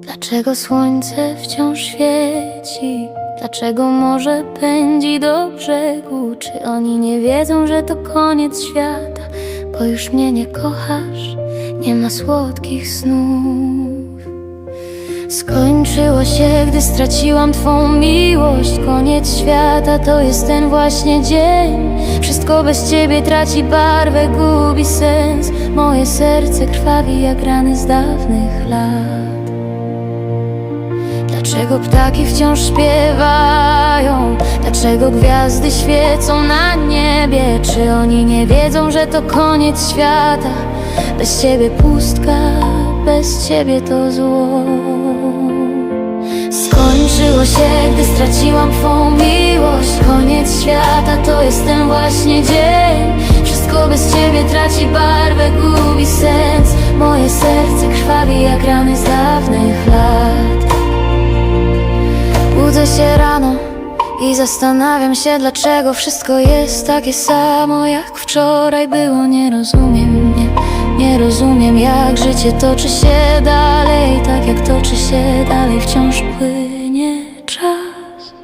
Dlaczego słońce wciąż świeci? Dlaczego morze pędzi do brzegu? Czy oni nie wiedzą, że to koniec świata? Bo już mnie nie kochasz, nie ma słodkich snów. Skończyło się, gdy straciłam Twą miłość. Koniec świata to jest ten właśnie dzień. Wszystko bez Ciebie traci barwę, gubi sens. Moje serce krwawi jak rany z dawnych lat. Dlaczego ptaki wciąż śpiewają? Dlaczego gwiazdy świecą na niebie? Czy oni nie wiedzą, że to koniec świata? Bez ciebie pustka, bez ciebie to zło. Skończyło się, gdy straciłam Twą miłość. Koniec świata to jest ten właśnie dzień. Wszystko bez ciebie traci barwę, gubi sens. Moje serce krwawi jak rany z dawnych lat. Budzę się rano i zastanawiam się, dlaczego wszystko jest takie samo jak wczoraj było. Nie rozumiem, nie, nie rozumiem, jak życie toczy się dalej, tak jak toczy się dalej, wciąż płynie czas.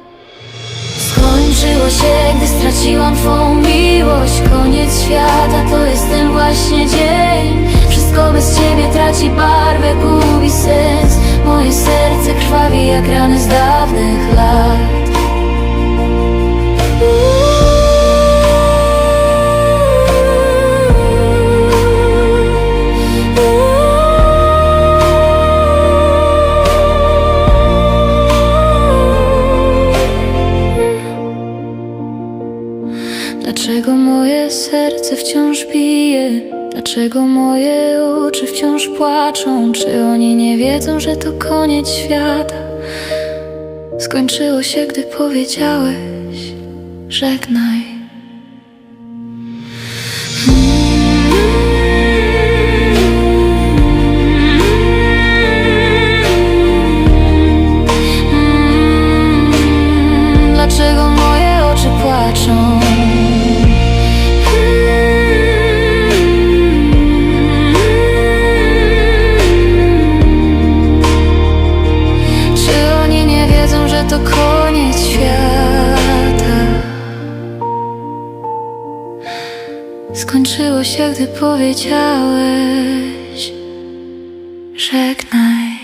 Skończyło się, gdy straciłam Twą miłość. Koniec świata to jest ten właśnie dzień. Wszystko bez Ciebie traci barwę, gubi sens. Dlaczego moje serce wciąż bije? Dlaczego moje oczy wciąż płaczą? Czy oni nie wiedzą, że to koniec świata? Skończyło się, gdy powiedziałeś żegnaj. Skończyło się, gdy powiedziałeś żegnaj.